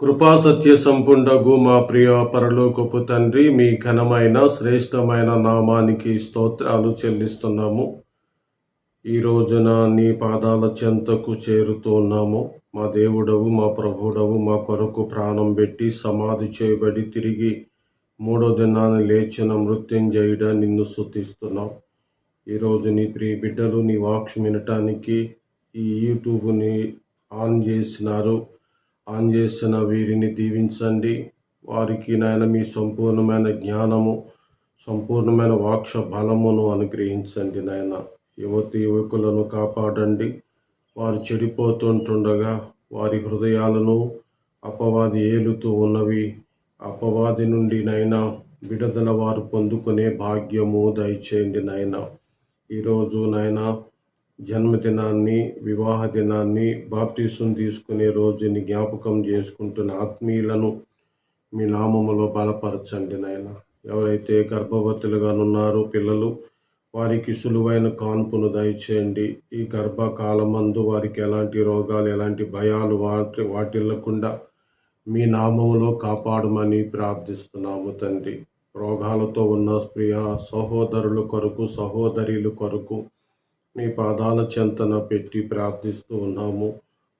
కృపా సత్య సంపుండగు మా ప్రియ పరలోకపు తండ్రి మీ ఘనమైన శ్రేష్టమైన నామానికి స్తోత్రాలు చెల్లిస్తున్నాము. ఈ రోజున నీ పాదాల చెంతకు చేరుతున్నాము మా దేవుడవు మా ప్రభుడవు మా కొరకు ప్రాణం పెట్టి సమాధి చేయబడి తిరిగి మూడో దినాన్ని లేచిన మృత్యుంజయుడ నిన్ను స్తుతిస్తున్నాం. ఈరోజు నీ ప్రియ బిడ్డలు నీ వాక్స్ వినటానికి ఈ యూట్యూబ్ని ఆన్ చేసినారు. ఆన్ చేసిన వీరిని దీవించండి. వారికి నాయన మీ సంపూర్ణమైన జ్ఞానము సంపూర్ణమైన వాక్ష బలమును అనుగ్రహించండి నాయన. యువతి యువకులను కాపాడండి. వారు చెడిపోతుంటుండగా వారి హృదయాలను అపవాది ఏలుతూ ఉన్నవి. అపవాది నుండి నైనా విడుదల వారు పొందుకునే భాగ్యము దయచేయండి నాయన. ఈరోజు నాయన జన్మదినాన్ని వివాహ దినాన్ని బాప్తీసం తీసుకునే రోజుని జ్ఞాపకం చేసుకుంటున్న ఆత్మీయులను మీ నామములో బలపరచండి నాయన. ఎవరైతే గర్భవతులుగానున్నారో పిల్లలు వారికి సులువైన కాన్పును దయచేయండి. ఈ గర్భకాలమందు వారికి ఎలాంటి రోగాలు ఎలాంటి భయాలు వాటి వాటిల్లకుండా మీ నామములో కాపాడమని ప్రార్థిస్తున్నాము తండ్రి. రోగాలతో ఉన్న ప్రియ సహోదరుల కొరకు సహోదరుల కొరకు మీ పాదాల చెంతన పెట్టి ప్రార్థిస్తూ ఉన్నాము.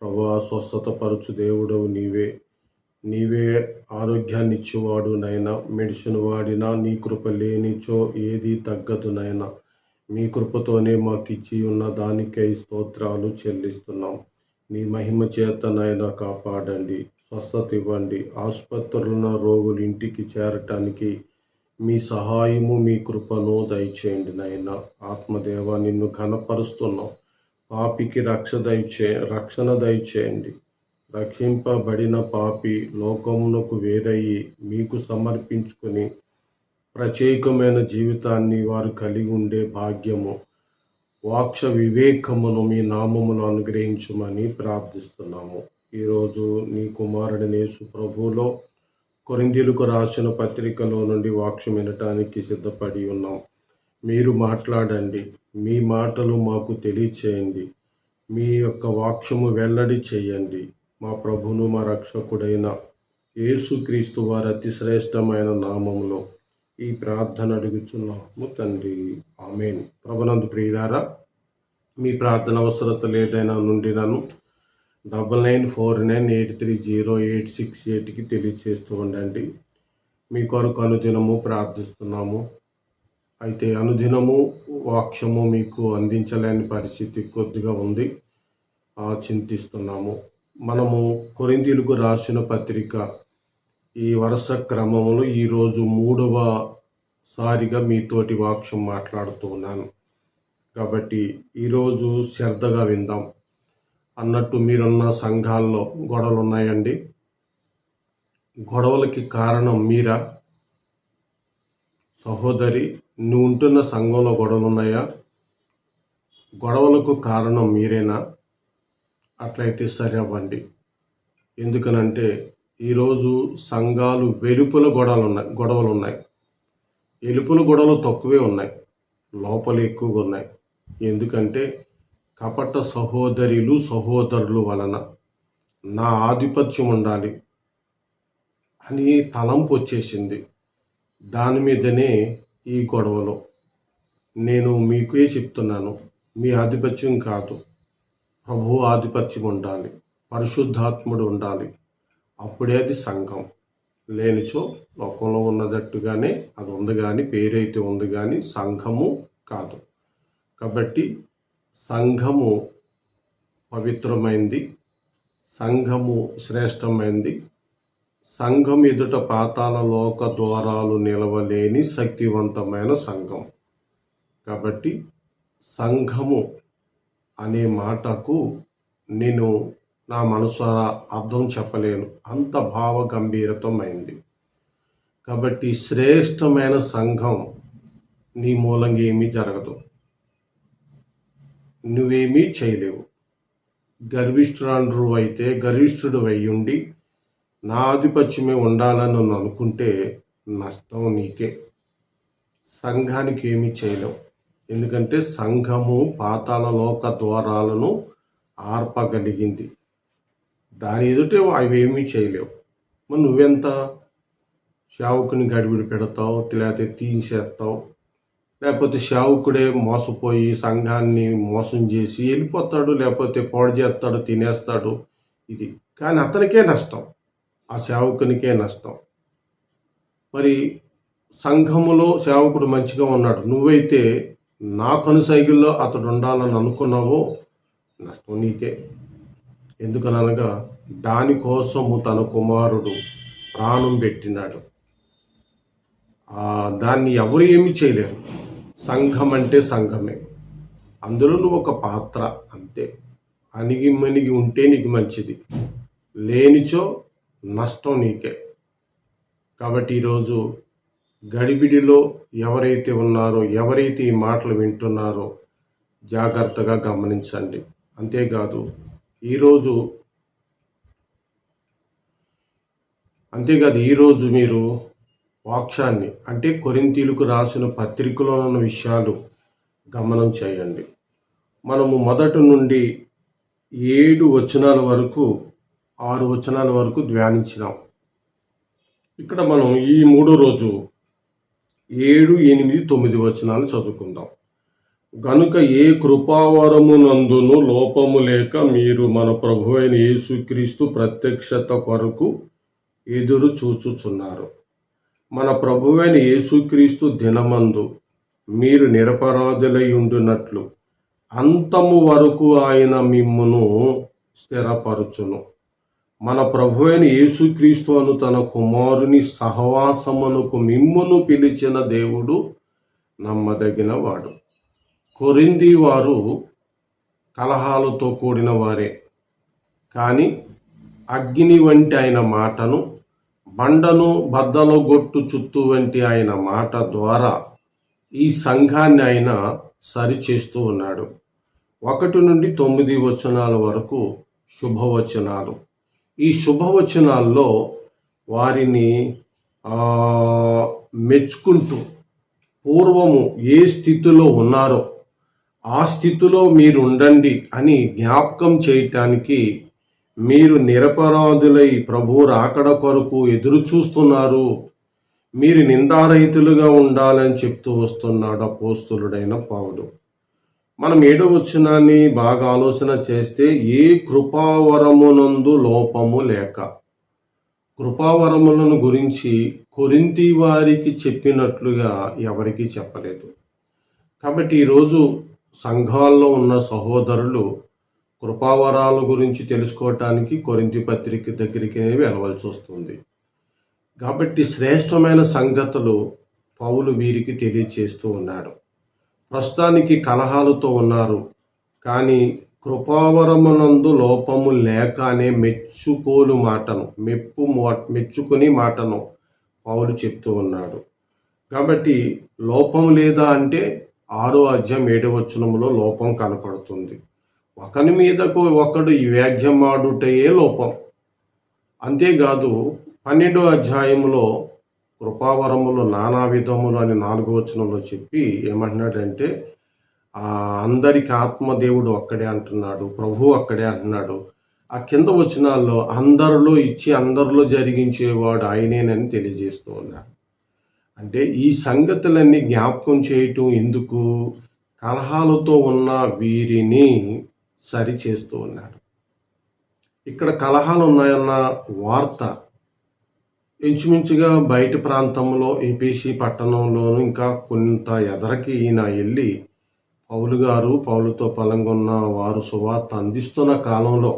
ప్రభా స్వస్థత దేవుడు దేవుడవు నీవే. నీవే ఆరోగ్యాన్ని ఇచ్చేవాడు నైనా. మెడిసిన్ వాడినా నీ కృప లేనిచో ఏది తగ్గదు నైనా. మీ కృపతోనే మాకు ఇచ్చి ఉన్న దానికై స్తోత్రాలు చెల్లిస్తున్నాం. నీ మహిమ చేతనైనా కాపాడండి. స్వస్థత ఇవ్వండి. ఆసుపత్రులున్న రోగులు ఇంటికి చేరటానికి మీ సహాయము మీ కృపను దయచేయండి నాయన. ఆత్మదేవ నిన్ను ఘనపరుస్తున్నాం. పాపికి రక్ష దయచే రక్షణ దయచేయండి. రక్షింపబడిన పాపి లోకమునకు వేరయ్యి మీకు సమర్పించుకొని ప్రత్యేకమైన జీవితాన్ని వారు కలిగి ఉండే భాగ్యము వాక్ష వివేకమును మీ నామమును అనుగ్రహించమని ప్రార్థిస్తున్నాము. ఈరోజు నీ కుమారుడి సుప్రభులో కొరిందీలకు రాసిన పత్రికలో నుండి వాక్యం వినటానికి సిద్ధపడి ఉన్నాం. మీరు మాట్లాడండి. మీ మాటలు మాకు తెలియచేయండి. మీ యొక్క వాక్యము వెల్లడి చేయండి. మా ప్రభును మా రక్షకుడైన యేసుక్రీస్తు వారి అతి శ్రేష్టమైన నామంలో ఈ ప్రార్థన అడుగుచున్నాము తండ్రి. ఆమెన్. ప్రభునందు ప్రియులారా మీ ప్రార్థన అవసరత లేదైనా నుండి నన్ను double nine four nine eight three zero eight six ఎయిట్కి తెలియచేస్తూ ఉండండి. మీ కొరకు అనుదినము ప్రార్థిస్తున్నాము. అయితే అనుదినము వాక్యము మీకు అందించలేని పరిస్థితి కొద్దిగా ఉంది. చింతిస్తున్నాము. మనము కొరింతీలకు రాసిన పత్రిక ఈ వరుస క్రమంలో ఈరోజు మూడవ సారిగా మీతోటి వాక్యం మాట్లాడుతూ ఉన్నాను. కాబట్టి ఈరోజు శ్రద్ధగా విందాం. అన్నట్టు మీరున్న సంఘాల్లో గొడవలు ఉన్నాయండి గొడవలకి కారణం మీరా? సహోదరి నువ్వు ఉంటున్న సంఘంలో గొడవలు ఉన్నాయా గొడవలకు కారణం మీరేనా? అట్లయితే సరే అవ్వండి. ఎందుకనంటే ఈరోజు సంఘాలు వెలుపుల గొడవలు ఉన్నాయి గొడవలు ఉన్నాయి ఎలుపుల గొడవలు తక్కువే ఉన్నాయి. లోపల ఎక్కువగా ఉన్నాయి. ఎందుకంటే కపట సహోదరులు సహోదరులు వలన నా ఆధిపత్యం ఉండాలి అని తలంపు వచ్చేసింది. దాని మీదనే ఈ గొడవలు నేను మీకే చెప్తున్నాను మీ ఆధిపత్యం కాదు. ప్రభు ఆధిపత్యం ఉండాలి పరిశుద్ధాత్ముడు ఉండాలి. అప్పుడే అది సంఘం. లేనిచో లోకంలో ఉన్నదట్టుగానే అది ఉంది కానీ పేరైతే ఉంది కానీ సంఘము కాదు. కాబట్టి సంఘము పవిత్రమైంది సంఘము శ్రేష్టమైంది. సంఘం ఎదుట పాతాల లోక ద్వారాలు నిలవలేని శక్తివంతమైన సంఘం. కాబట్టి సంఘము అనే మాటకు నేను నా మనసారా అర్థం చెప్పలేను. అంత భావ గంభీరతమైంది కాబట్టి శ్రేష్టమైన సంఘం నీ మూలంగా ఏమీ జరగదు. నువ్వేమీ చేయలేవు. గర్విష్ఠురాండ్రు అయితే గర్విష్ఠుడు అయ్యుండి నా ఆధిపత్యమే ఉండాలని నన్ను అనుకుంటే నష్టం నీకే. సంఘానికి ఏమీ చేయలేవు. ఎందుకంటే సంఘము పాతాల లోక ద్వారాలను ఆర్పగలిగింది. దాని ఎదుటే అవి ఏమీ చేయలేవు. మరి నువ్వెంత? సేవకుని గడిబిడి పెడతావు లేకపోతే తీసేస్తావు లేకపోతే శావుకుడే మోసపోయి సంఘాన్ని మోసం చేసి వెళ్ళిపోతాడు లేకపోతే పాడు చేస్తాడు తినేస్తాడు. ఇది. కానీ అతనికే నష్టం. ఆ సేవకునికే నష్టం. మరి సంఘములో సేవకుడు మంచిగా ఉన్నాడు. నువ్వైతే నా కనుసైగుల్లో అతడు ఉండాలని అనుకున్నావో నష్టం నీకే. ఎందుకనగా దానికోసము తన కుమారుడు ప్రాణం పెట్టినాడు. దాన్ని ఎవరు ఏమి చేయలేరు. సంఘం అంటే సంఘమే. అందులో నువ్వు ఒక పాత్ర అంతే. అణిగి మణిగి ఉంటే నీకు మంచిది. లేనిచో నష్టం నీకే. కాబట్టి ఈరోజు గడిబిడిలో ఎవరైతే ఉన్నారో ఎవరైతే ఈ మాటలు వింటున్నారో జాగ్రత్తగా గమనించండి. అంతేకాదు ఈరోజు అంతేకాదు ఈరోజు మీరు వాక్షాన్ని అంటే కొరింతీలకు రాసిన పత్రికలో ఉన్న విషయాలు గమనం చేయండి. మనము మొదటి నుండి ఏడు వచనాల వరకు ఆరు వచనాల వరకు ధ్యానించినాం. ఇక్కడ మనం ఈ మూడో రోజు ఏడు ఎనిమిది తొమ్మిది వచనాలు చదువుకుందాం. గనుక ఏ కృపావరమునందును లోపము లేక మీరు మన ప్రభు అయిన యేసుక్రీస్తు ప్రత్యక్షత కొరకు ఎదురు చూచుచున్నారు. మన ప్రభువైన యేసుక్రీస్తు దినమందు మీరు నిరపరాధులై ఉండునట్లు అంతము వరకు ఆయన మిమ్మును స్థిరపరచును. మన ప్రభువైన యేసుక్రీస్తు అను తన కుమారుని సహవాసమునకు మిమ్మును పిలిచిన దేవుడు నమ్మదగిన వాడు కొరింది వారు కలహాలతో కూడిన వారే. కానీ అగ్ని వంటి ఆయన మాటను బండను బద్దలు గొట్టు చుట్టూ వంటి ఆయన మాట ద్వారా ఈ సంఘాన్ని ఆయన సరిచేస్తూ ఉన్నాడు. ఒకటి నుండి తొమ్మిది వచనాల వరకు శుభవచనాలు. ఈ శుభవచనాల్లో వారిని మెచ్చుకుంటూ పూర్వము ఏ స్థితిలో ఉన్నారో ఆ స్థితిలో మీరు ఉండండి అని జ్ఞాపకం చేయటానికి మీరు నిరపరాధులై ప్రభు రాకడ కొరకు ఎదురు చూస్తున్నారు. మీరు నిందారహితులుగా ఉండాలని చెప్తూ వస్తున్నాడు అపోస్తులుడైన పావులు మనం ఏడో వచ్చినాన్ని బాగా ఆలోచన చేస్తే ఏ కృపావరమునందు లోపము లేక కృపావరములను గురించి కొరింతి వారికి చెప్పినట్లుగా ఎవరికీ చెప్పలేదు. కాబట్టి ఈరోజు సంఘాల్లో ఉన్న సహోదరులు కృపావరాల గురించి తెలుసుకోవటానికి కొరింతి పత్రిక దగ్గరికి వెళ్ళవలసి వస్తుంది. కాబట్టి శ్రేష్టమైన సంగతులు పౌలు వీరికి తెలియచేస్తూ ఉన్నాడు. ప్రస్తుతానికి కలహాలతో ఉన్నారు. కానీ కృపావరమునందు లోపము లేక అనే మెచ్చుకోలు మాటను మెప్పు మెచ్చుకుని మాటను పౌలు చెప్తూ ఉన్నాడు. కాబట్టి లోపం లేదా అంటే ఆరో అధ్యాయం ఏడవచనంలో లోపం కనపడుతుంది. ఒకని మీదకు ఒకడు ఈ వ్యాఖ్యమాడుటయే లోపం. అంతేకాదు పన్నెండో అధ్యాయంలో కృపావరములు నానా విధములు అని నాలుగో వచనంలో చెప్పి ఏమంటున్నాడంటే అందరికి ఆత్మదేవుడు అక్కడే అంటున్నాడు ప్రభు అక్కడే అంటున్నాడు. ఆ కింద వచనాల్లో అందరిలో ఇచ్చి అందరిలో జరిగించేవాడు ఆయనేనని తెలియజేస్తూ ఉన్నాడు అంటే ఈ సంగతులన్నీ జ్ఞాపకం చేయటం ఎందుకు? కలహాలతో ఉన్న వీరిని సరి చేస్తూ ఉన్నాడు. ఇక్కడ కలహాలు ఉన్నాయన్న వార్త ఇంచుమించుగా బయట ప్రాంతంలో ఏపీసీ పట్టణంలోను ఇంకా కొంత ఎదరకి ఈయన వెళ్ళి పౌలు గారు పౌలుతో పలంగొన్న వారు సువార్త అందిస్తున్న కాలంలో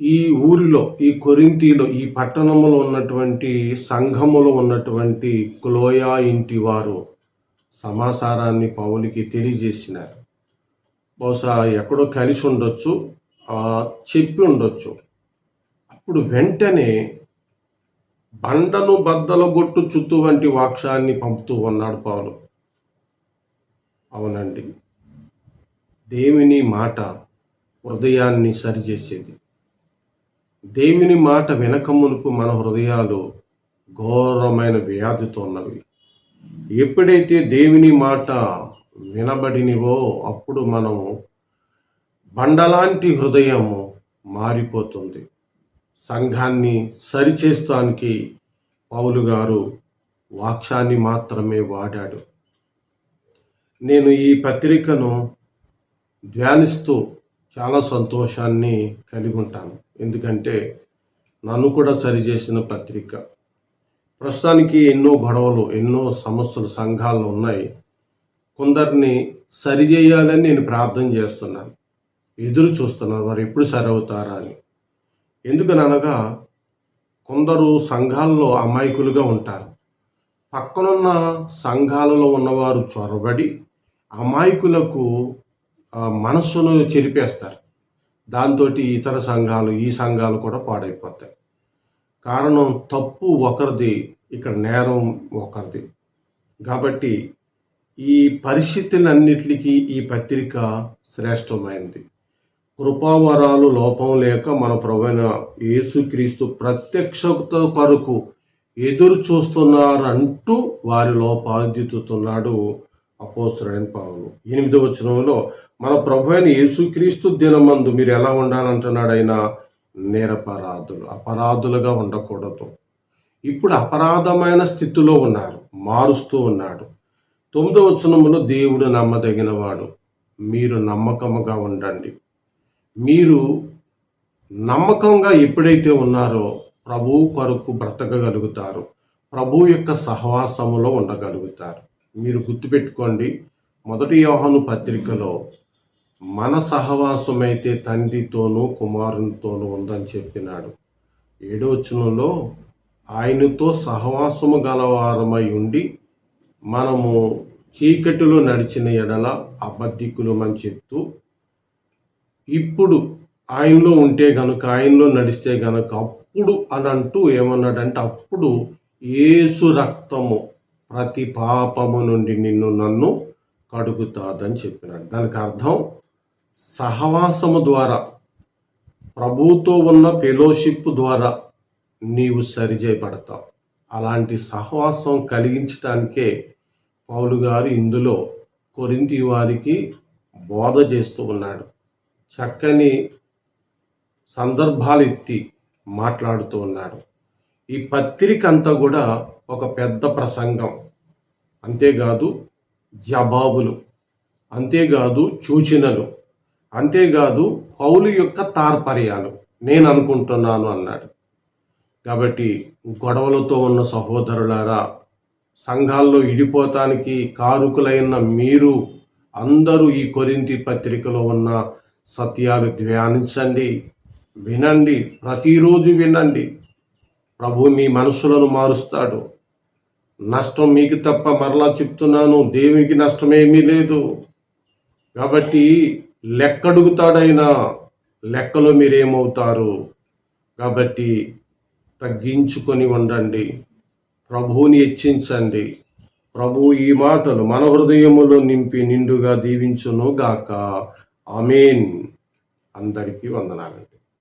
ఈ ఊరిలో ఈ కొరింతిలో ఈ పట్టణంలో ఉన్నటువంటి సంఘములో ఉన్నటువంటి క్లోయా ఇంటి వారు సమాచారాన్ని పౌలికి తెలియజేసినారు. బహుశా ఎక్కడో కలిసి ఉండొచ్చు ఆ, చెప్పి ఉండొచ్చు. అప్పుడు వెంటనే బండను బద్దలగొట్టు చుట్టూ వంటి వాక్షాన్ని పంపుతూ ఉన్నాడు పౌలు. అవునండి. దేవుని మాట హృదయాన్ని సరిచేసేది. దేవుని మాట వెనక మునుపు మన హృదయాలు ఘోరమైన వ్యాధితో ఉన్నవి. ఎప్పుడైతే దేవుని మాట వినబడినివో అప్పుడు మనము బండలాంటి హృదయము మారిపోతుంది. సంఘాన్ని సరిచేస్తానికి పౌలు గారు వాక్యాన్ని మాత్రమే వాడాడు. నేను ఈ పత్రికను ధ్యానిస్తూ చాలా సంతోషాన్ని కలిగి ఉంటాను. ఎందుకంటే నన్ను కూడా సరిచేసిన పత్రిక. ప్రస్తుతానికి ఎన్నో గొడవలు ఎన్నో సమస్యలు సంఘాలు ఉన్నాయి. కొందరిని సరిచేయాలని నేను ప్రార్థన చేస్తున్నాను. ఎదురు చూస్తున్నాను వారు ఎప్పుడు సరవుతారా అని. ఎందుకనగా కొందరు సంఘాల్లో అమాయకులుగా ఉంటారు. పక్కనున్న సంఘాలలో ఉన్నవారు చొరబడి అమాయకులకు మనస్సును చెరిపేస్తారు. దాంతో ఇతర సంఘాలు ఈ సంఘాలు కూడా పాడైపోతాయి. కారణం తప్పు ఒకరిది ఇక్కడ నేరం ఒకరిది. కాబట్టి ఈ పరిస్థితులన్నిటికీ ఈ పత్రిక శ్రేష్టమైనది కృపావరాలు లోపం లేక మన ప్రభువైన యేసుక్రీస్తు ప్రత్యక్షత కొరకు ఎదురు చూస్తున్నారంటూ వారిలో పాల్దిద్దుతున్నాడు అపోసరైన పావులు ఎనిమిదవ వచనంలో మన ప్రభు అయిన యేసుక్రీస్తు దినమందు మీరు ఎలా ఉండాలంటున్నాడు ఆయన నిరపరాధులు అపరాధులుగా ఉండకూడదు. ఇప్పుడు అపరాధమైన స్థితిలో ఉన్నారు మారుస్తూ ఉన్నాడు. తొమ్మిదో వచనములో దేవుడు నమ్మదగినవాడు. మీరు నమ్మకముగా ఉండండి. మీరు నమ్మకంగా ఎప్పుడైతే ఉన్నారో ప్రభు కొరకు బ్రతకగలుగుతారు. ప్రభు యొక్క సహవాసములో ఉండగలుగుతారు. మీరు గుర్తుపెట్టుకోండి మొదటి యోహాను పత్రికలో మన సహవాసమైతే తండ్రితోనూ కుమారునితోనూ ఉందని చెప్పినాడు. ఏడవచనంలో ఆయనతో సహవాసము గలవారమై ఉండి మనము చీకటిలో నడిచిన ఎడల అబద్ధికులమని చెప్తూ ఇప్పుడు ఆయనలో ఉంటే గనుక ఆయనలో నడిస్తే గనుక అప్పుడు అని అంటూ ఏమన్నాడంటే అప్పుడు ఏసు రక్తము ప్రతి పాపము నుండి నిన్ను నన్ను కడుగుతాదని చెప్పినాడు. దానికి అర్థం సహవాసము ద్వారా ప్రభుతో ఉన్న ఫెలోషిప్ ద్వారా నీవు సరిచేయబడతావు అలాంటి సహవాసం కలిగించడానికే పౌలు గారు ఇందులో కొరింతి వారికి బోధ చేస్తూ ఉన్నాడు. చక్కని సందర్భాలు ఎత్తి మాట్లాడుతూ ఉన్నాడు. ఈ పత్రిక అంతా కూడా ఒక పెద్ద ప్రసంగం. అంతేకాదు జవాబులు అంతేకాదు సూచనలు. అంతేకాదు పౌలు యొక్క తార్పర్యాలు నేను అనుకుంటున్నాను అన్నాడు. కాబట్టి గొడవలతో ఉన్న సహోదరులారా సంఘాల్లో ఇడిపోతానికి కారుకులైన మీరు అందరూ ఈ కొరింతి పత్రికలో ఉన్న సత్యాలు ధ్యానించండి వినండి ప్రతిరోజు వినండి. ప్రభు మీ మనసులను మారుస్తాడు. నష్టం మీకు తప్ప మరలా చెప్తున్నాను దేవునికి నష్టమేమీ లేదు. కాబట్టి లెక్కడుగుతాడైనా లెక్కలో మీరేమవుతారు? కాబట్టి తగ్గించుకొని ఉండండి. ప్రభువుని హెచ్చించండి. ప్రభు ఈ మాటలు మన హృదయములో నింపి నిండుగా దీవించును గాక ఆమెన్. అందరికీ వందనాలండి.